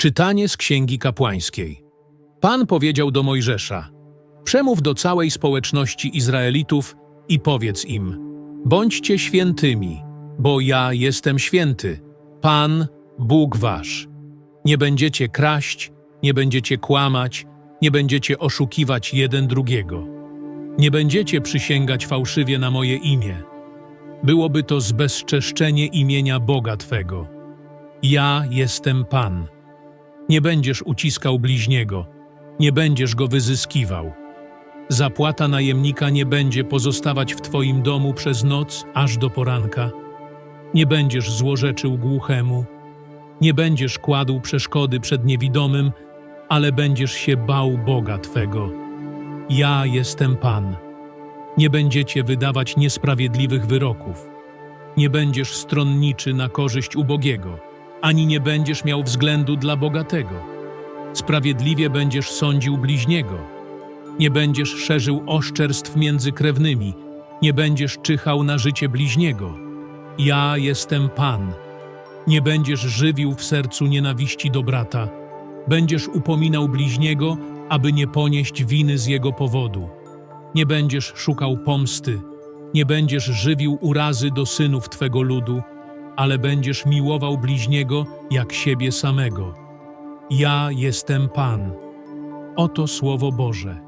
Czytanie z Księgi Kapłańskiej. Pan powiedział do Mojżesza: Przemów do całej społeczności Izraelitów i powiedz im: Bądźcie świętymi, bo ja jestem święty, Pan, Bóg wasz. Nie będziecie kraść, nie będziecie kłamać, nie będziecie oszukiwać jeden drugiego. Nie będziecie przysięgać fałszywie na moje imię. Byłoby to zbezczeszczenie imienia Boga Twego. Ja jestem Pan. Nie będziesz uciskał bliźniego, nie będziesz go wyzyskiwał. Zapłata najemnika nie będzie pozostawać w Twoim domu przez noc aż do poranka. Nie będziesz złorzeczył głuchemu, nie będziesz kładł przeszkody przed niewidomym, ale będziesz się bał Boga Twego. Ja jestem Pan. Nie będziecie wydawać niesprawiedliwych wyroków. Nie będziesz stronniczy na korzyść ubogiego, ani nie będziesz miał względu dla bogatego. Sprawiedliwie będziesz sądził bliźniego. Nie będziesz szerzył oszczerstw między krewnymi, nie będziesz czyhał na życie bliźniego. Ja jestem Pan. Nie będziesz żywił w sercu nienawiści do brata. Będziesz upominał bliźniego, aby nie ponieść winy z jego powodu. Nie będziesz szukał pomsty, nie będziesz żywił urazy do synów Twego ludu, ale będziesz miłował bliźniego jak siebie samego. Ja jestem Pan. Oto Słowo Boże.